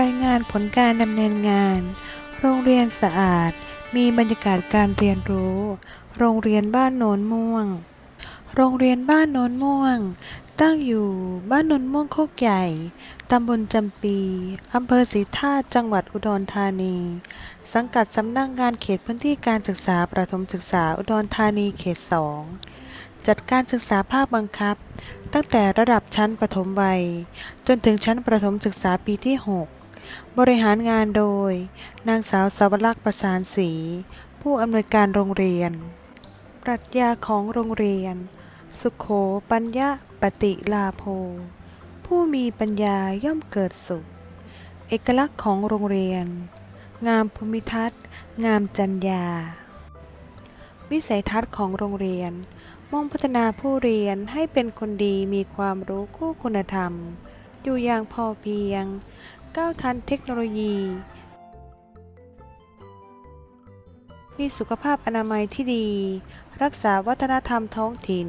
รายงานผลการดำเนินงาน โรงเรียนสะอาด มีบรรยากาศการเรียนรู้ โรงเรียนบ้านโนนม่วง โรงเรียนบ้านโนนม่วง ตั้งอยู่บ้านโนนม่วงโคกใหญ่ ตำบลจำปี อำเภอศรีธาตุจังหวัดอุดรธานี สังกัดสำนักงานเขตพื้นที่การศึกษาประถมศึกษาอุดรธานีเขต2จัดการศึกษาภาคบังคับ ตั้งแต่ระดับชั้นประถมวัย จนถึงชั้นประถมศึกษาปีที่ 6 บริหารงานโดย นางสาวสาวรักษ์ประสานศรีผู้อำนวยการโรงเรียน ปรัชญาของโรงเรียน สุขโขปัญญะปฏิลาโภ ผู้มีปัญญาย่อมเกิดสุข เอกลักษณ์ของโรงเรียน งามภูมิทัศน์ งามจัญญา วิสัยทัศน์ของโรงเรียน มุ่งพัฒนาผู้เรียนให้เป็นคนดีมีความรู้คู่คุณธรรม อยู่อย่างพอเพียง ก้าวทันเทคโนโลยี มีสุขภาพอนามัยที่ดี รักษาวัฒนธรรมท้องถิ่น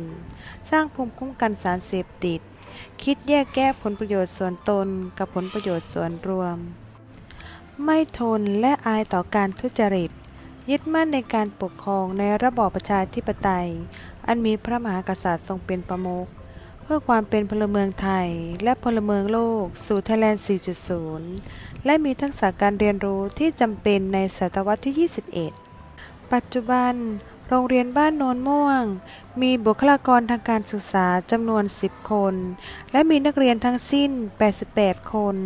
สร้างภูมิคุ้มกันสารเสพติด คิดแยกแยะผลประโยชน์ส่วนตนกับผลประโยชน์ส่วนรวม ไม่ทนและอายต่อการทุจริต ยึดมั่นในการปกครองในระบอบประชาธิปไตย อันมีพระมหากษัตริย์ทรงเป็นประมุข พื่อความเป็นพลเมืองไทย และพลเมืองโลก สู่ไทยแลนด์ 4.0 และมีทักษะการเรียนรู้ที่จำเป็นในศตวรรษที่ 21 ปัจจุบัน โรงเรียนบ้านโนนม่วง มีบุคลากรทางการศึกษาจำนวน 10 คน และมีนักเรียนทั้งสิ้น 88 คน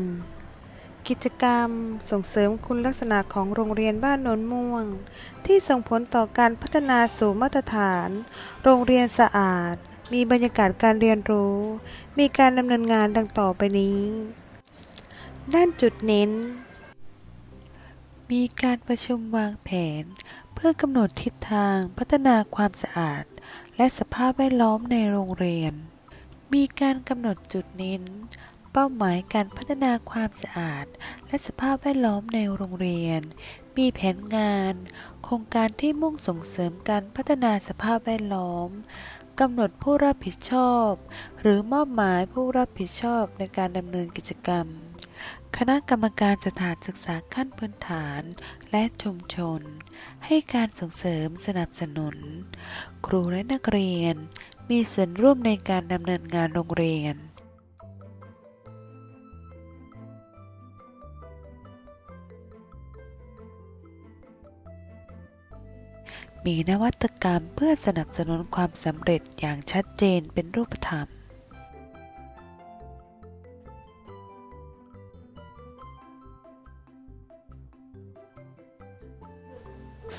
กิจกรรมส่งเสริมคุณลักษณะของโรงเรียนบ้านโนนม่วง ที่ส่งผลต่อการพัฒนาสู่มาตรฐาน โรงเรียนสะอาด มีบรรยากาศการเรียนรู้ มีการดำเนินงานดังต่อไปนี้ ด้านจุดเน้น มีการประชุมวางแผน เพื่อกำหนดทิศทางพัฒนาความสะอาด และสภาพแวดล้อมในโรงเรียน มีการกำหนดจุดเน้น เป้าหมายการพัฒนาความสะอาด และสภาพแวดล้อมในโรงเรียน มีแผนงาน โครงการที่มุ่งส่งเสริมการพัฒนาสภาพแวดล้อม กำหนดผู้รับผิดชอบ หรือมอบหมายผู้รับผิดชอบในการดำเนินกิจกรรม คณะกรรมการสถานศึกษาขั้นพื้นฐานและชุมชน ให้การส่งเสริมสนับสนุน ครูและนักเรียน มีส่วนร่วมในการดำเนินงานโรงเรียน มีนวัตกรรมเพื่อสนับสนุนความสำเร็จอย่างชัดเจนเป็นรูปธรรม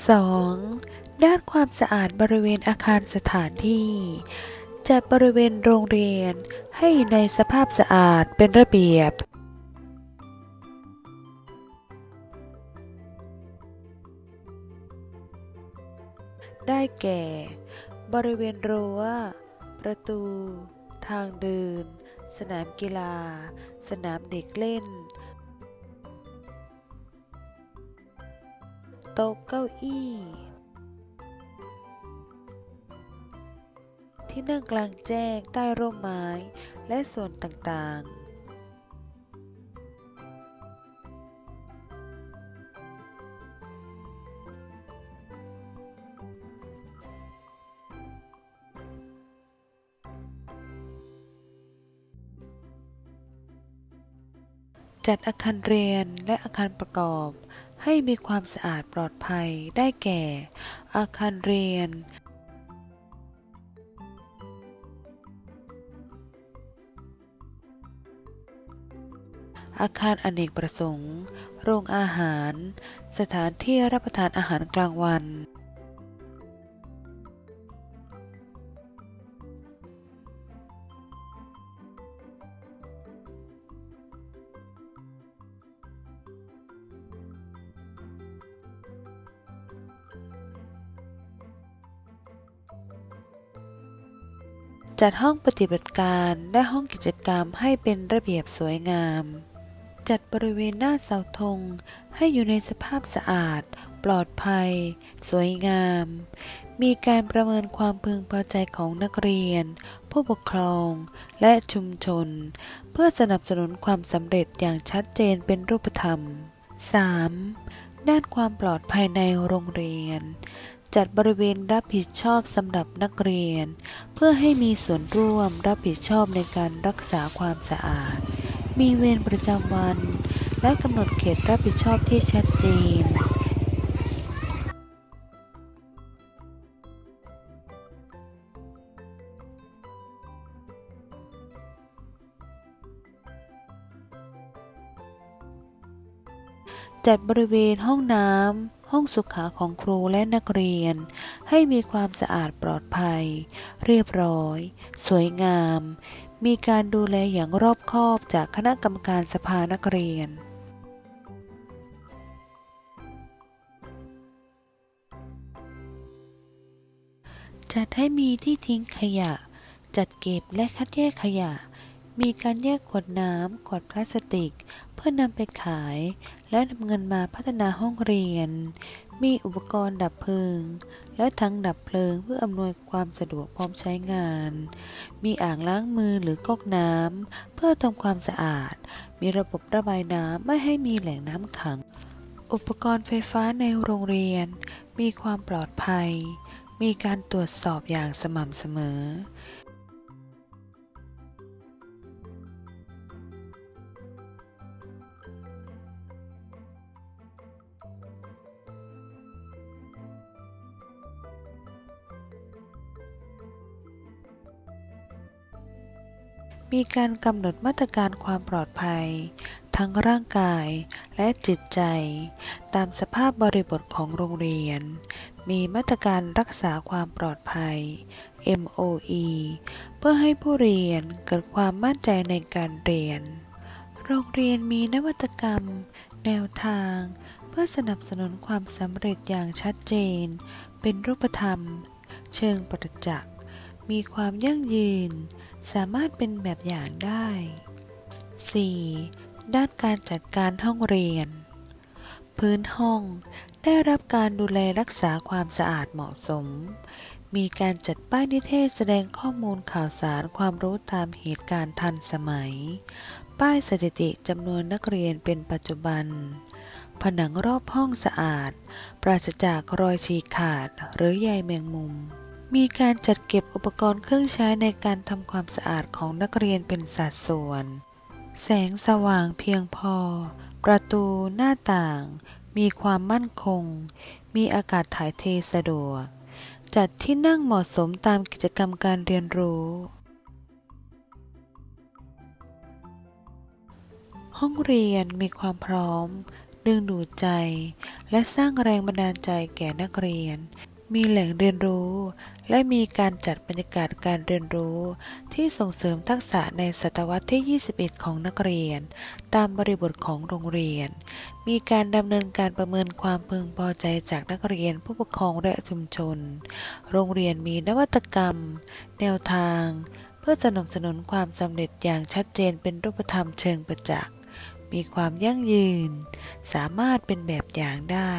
2. ด้านความสะอาดบริเวณอาคารสถานที่ จัดบริเวณโรงเรียนให้อยู่ในสภาพสะอาดเป็นระเบียบ ได้แก่ บริเวณรั้ว ประตู ทางเดิน สนามกีฬา สนามเด็กเล่น โต๊ะเก้าอี้ ที่นั่งกลางแจ้งใต้ร่มไม้และส่วนต่างๆ จัดอาคารเรียนและอาคารประกอบ ให้มีความสะอาดปลอดภัยได้แก่ อาคารเรียน อาคารอเนกประสงค์ โรงอาหาร สถานที่รับประทานอาหารกลางวัน จัดห้องปฏิบัติการและห้องกิจกรรมให้เป็นระเบียบสวยงาม จัดบริเวณหน้าเสาธงให้อยู่ในสภาพสะอาด ปลอดภัย สวยงาม มีการประเมินความพึงพอใจของนักเรียน ผู้ปกครอง และชุมชน เพื่อสนับสนุนความสำเร็จอย่างชัดเจนเป็นรูปธรรม 3. ด้านความปลอดภัยในโรงเรียน จัดบริเวณรับผิดชอบสำหรับนักเรียน เพื่อให้มีส่วนร่วมรับผิดชอบในการรักษาความสะอาด มีเวรประจำวัน และกำหนดเขตรับผิดชอบที่ชัดเจนจัดบริเวณห้องน้ำ ห้องสุขาของครูและนักเรียน ให้มีความสะอาดปลอดภัย เรียบร้อย สวยงาม มีการดูแลอย่างรอบคอบจากคณะกรรมการสภานักเรียนจัดให้มีที่ทิ้งขยะ จัดเก็บและคัดแยกขยะ มีการแยกขวดน้ำ ขวดพลาสติก เพื่อนำไปขาย และนำเงินมาพัฒนาห้องเรียน มีอุปกรณ์ดับเพลิง และทั้งดับเพลิงเพื่ออำนวยความสะดวกพร้อมใช้งาน มีอ่างล้างมือหรือก๊อกน้ำ เพื่อทำความสะอาด มีระบบระบายน้ำไม่ให้มีแหล่งน้ำขัง อุปกรณ์ไฟฟ้าในโรงเรียน มีความปลอดภัย มีการตรวจสอบอย่างสม่ำเสมอ มีการกำหนดมาตรการความปลอดภัย ทั้งร่างกายและจิตใจ ตามสภาพบริบทของโรงเรียน มีมาตรการรักษาความปลอดภัย MOE เพื่อให้ผู้เรียนเกิดความมั่นใจในการเรียน โรงเรียนมีนวัตกรรม แนวทาง เพื่อสนับสนุนความสำเร็จอย่างชัดเจน เป็นรูปธรรม เชิงประจักษ์ มีความยั่งยืน สามารถเป็นแบบอย่างได้ 4. ด้านการจัดการห้องเรียน พื้นห้องได้รับการดูแลรักษาความสะอาดเหมาะสม มีการจัดป้ายนิเทศแสดงข้อมูลข่าวสารความรู้ตามเหตุการณ์ทันสมัย ป้ายสถิติจำนวนนักเรียนเป็นปัจจุบัน ผนังรอบห้องสะอาด ปราศจากรอยฉีกขาดหรือใยแมงมุม มีการจัดเก็บอุปกรณ์เครื่องใช้ในการทำความสะอาดของนักเรียนเป็นสัดส่วน แสงสว่างเพียงพอ ประตูหน้าต่าง มีความมั่นคง มีอากาศถ่ายเทสะดวก จัดที่นั่งเหมาะสมตามกิจกรรมการเรียนรู้ ห้องเรียนมีความพร้อม ดึงดูดใจ และสร้างแรงบันดาลใจแก่นักเรียน มีแหล่งเรียนรู้ และมีการจัดบรรยากาศการเรียนรู้ ที่ส่งเสริมทักษะในศตวรรษที่ 21 ของนักเรียน ตามบริบทของโรงเรียน มีการดำเนินการประเมินความพึงพอใจจากนักเรียนผู้ปกครองและชุมชน โรงเรียนมีนวัตกรรม แนวทาง เพื่อสนับสนุนความสำเร็จอย่างชัดเจนเป็นรูปธรรมเชิงประจักษ์มีความยั่งยืน สามารถเป็นแบบอย่างได้